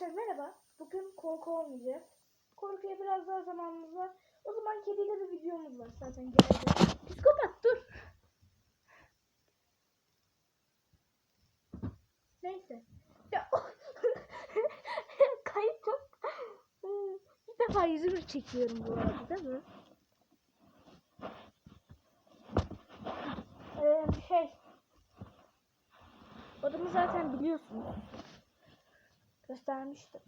Arkadaşlar merhaba. Bugün korku olmayacak. Korkuya biraz daha zamanımız var. O zaman kediyle bir videomuz var zaten geldi. Psikopat dur. Neyse. Ya kayıt çok. Bir defa yüzümü çekiyorum bu arada değil mi? Ee, şey. Odamı zaten biliyorsunuz. Göstermiştim.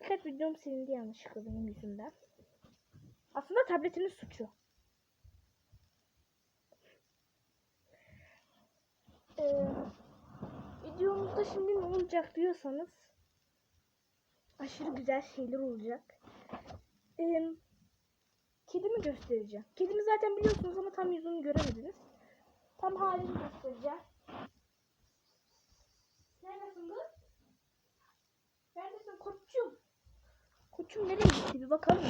Birkaç videom silindi yanlışlıkla benim yüzümden. Aslında tabletimin suçu. Ee, videomuzda şimdi ne olacak diyorsanız aşırı güzel şeyler olacak. Ee, kedimi göstereceğim. Kedimi zaten biliyorsunuz ama tam yüzünü göremediniz. Tam halini göstereceğim. Koçum nereye gitti bir bakalım.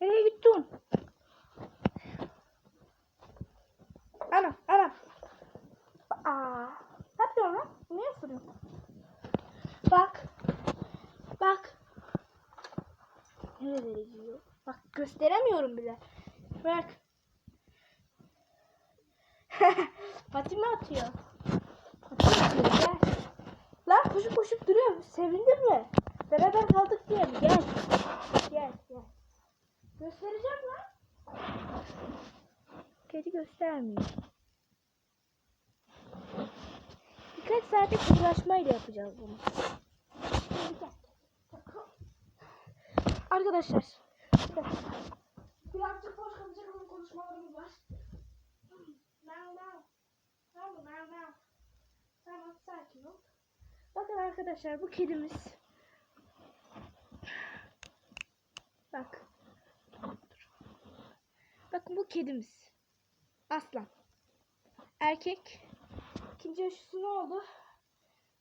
Nereye gittin? Ana ana. Aa, ne yapıyorsun lan? Niye ısırıyorsun? Bak. Bak. Nerelere gidiyor? Bak gösteremiyorum bile. Bak. Fatime atıyor. Fatime atıyor gel. Lan koşup koşup duruyor. Sevindin mi? Beraber kaldık diye mi? Gel. Gel gel. Göstereceğim lan. Kedi göstermiyor. Birkaç saate kızlaşmayla yapacağız bunu. Arkadaşlar. Birazcık boş kalacak ama konuşmalarımız var. Now now. Tamam now now. Tamam sakin ol. Bakın arkadaşlar bu kedimiz. Bak. Bakın kedimiz. Aslan. Erkek. İkinci aşısı ne oldu?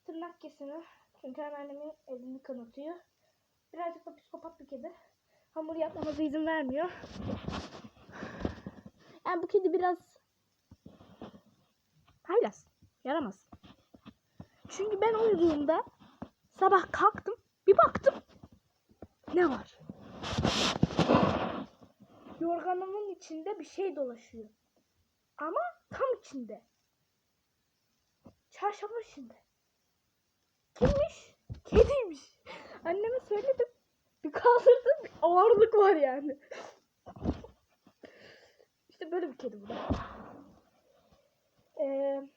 Tırnak kesimi. Çünkü anneannemin elini kanatıyor. Birazcık da psikopat bir kedi. Hamur yapmamıza izin vermiyor. Yani bu kedi biraz haylaz. Yaramaz. Çünkü ben uyuduğumda sabah kalktım bir baktım ne var? Yorganımın içinde bir şey dolaşıyor. Ama tam içinde. Çarşafın içinde. Kimmiş? Kediymiş. Anneme söyledim. Bir kaldırdım bir ağırlık var yani. işte böyle bir kedi bu da. Eee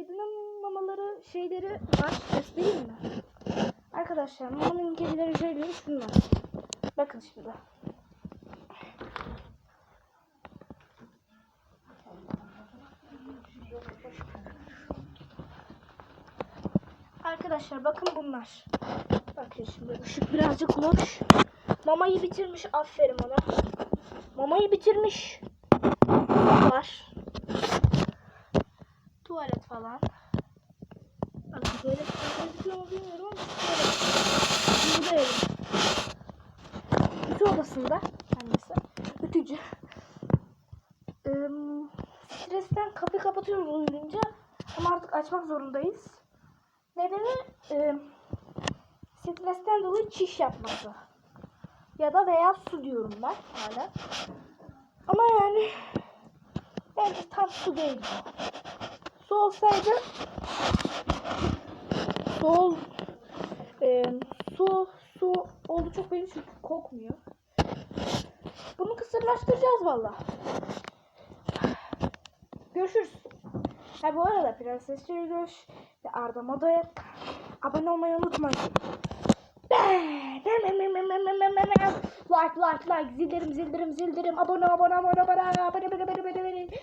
Kedinin mamaları şeyleri var. Göstereyim mi? Arkadaşlar mamanın kedilerin şeyleri şunlar. Bakın şimdi. Arkadaşlar bakın bunlar. Bakın şimdi ışık birazcık loş. Mamayı bitirmiş. Aferin ona. Mamayı bitirmiş. Var tuvalet falan. Bakın tuvalet falan gözüküyor mu bilmiyorum ama tuvalet. Burada evi. Ütü odasında kendisi. Ütücü. Stresten kapıyı kapatıyoruz uyuyunca ama artık açmak zorundayız. Nedeni e, stresten dolayı çiş yapması. Ya da veya su diyorum ben hala. Ama yani bence tam su değil su olsaydı su ol, e, su su oldu çok belli çünkü kokmuyor. Bunu kısırlaştıracağız valla. Görüşürüz. Ha bu arada Prenses Çeviriş Arda Moda'ya abone olmayı unutmayın. Like like like zildirim zildirim zildirim abone abone abone abone abone abone abone abone